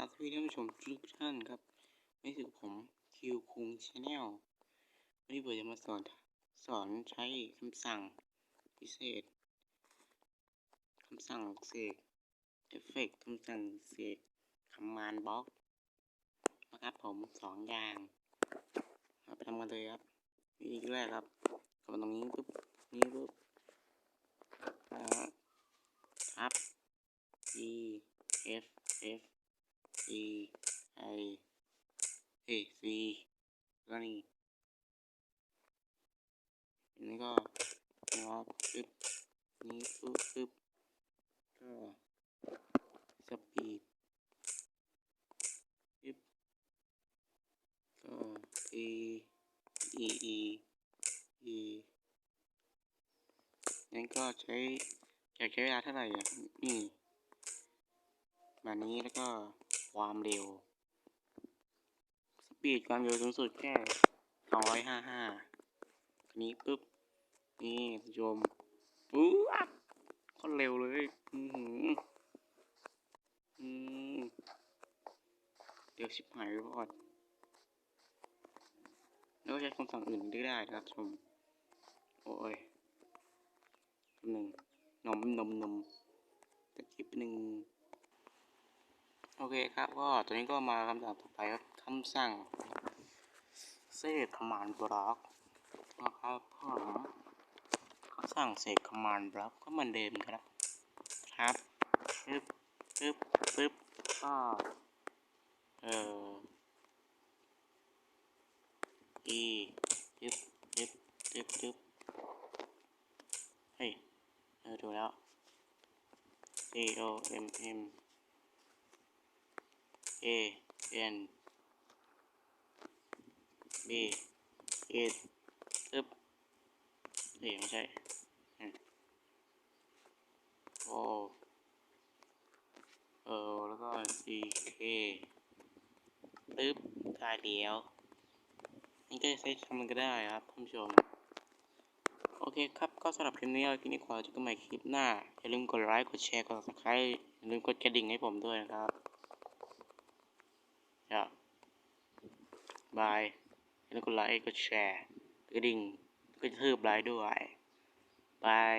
ครับสวัสดีท่านผู้ชมทุกท่านครับนี่คือผมคิวคุงชาแนลวันนี้ผมจะมาสอนสอนใช้คำสั่งพิเศษคำสั่งเสกเอฟเฟกคำสั่งเสกคำมานบล็อกนะครับผมสองอย่างเราไปทำกันเลยครับวิธีแรกครับกดตรงนี้ปุ๊บนี้ปุ๊บครับ E F F E I A C แล้วนี่อันนี้ก็นะครับปึ๊บนี้ปึ๊บปึ๊บก็สปีดปึ๊บก็ A E E E นั้นก็ใช้อยากใช้เวลาเท่าไหร่อะนี่แบบนี้แล้วก็ ความเร็ว สปีดความเร็วสูงสุดแค่สองร้อยห้าห้าอันนี้ปุ๊บ นี่ผู้ชมปุ๊บก็เร็วเลย อือหืออืมเดี๋ยวชิบหายไปก่อนแล้วก็ใช้คำสั่งอื่นได้ได้ครับชม โอ้ยหนึ่งนมนมนมแต่คลิปหนึ่ง โอเคครับก็ตอนนี้ก็มาคำสั่งต่อไปครับคำสั่งเซกคอมมานด์บล็อกนะครับผมคำสั่งเซกคอมมานด์บล็อกก็เหมือนเดิมครับ ครับปึ๊บปึ๊บปึ๊บก็เอ่อ e ปึ๊บปึ๊บปึ๊บปึ๊บเฮ้ยเออดูแล้ว c o m m A N B เอตึ๊บเอ้ยไม่ใช่โอเออแล้วก็ C K ตึ๊บกายเดียวนี่ก็จะใช้ทำมันก็ได้ครับท่านผู้ชม โอเคครับ ก็สำหรับคลิปนี้คลิปนี้ขอจะกันใหม่คลิปหน้า อย่าลืมกดไลค์ กดแชร์ กด subscribe อย่าลืมกดกระดิ่งให้ผมด้วยนะครับอย่า บาย แล้วกดไลค์กดแชร์กดกระดิ่งกดทืบไลค์ด้วยบาย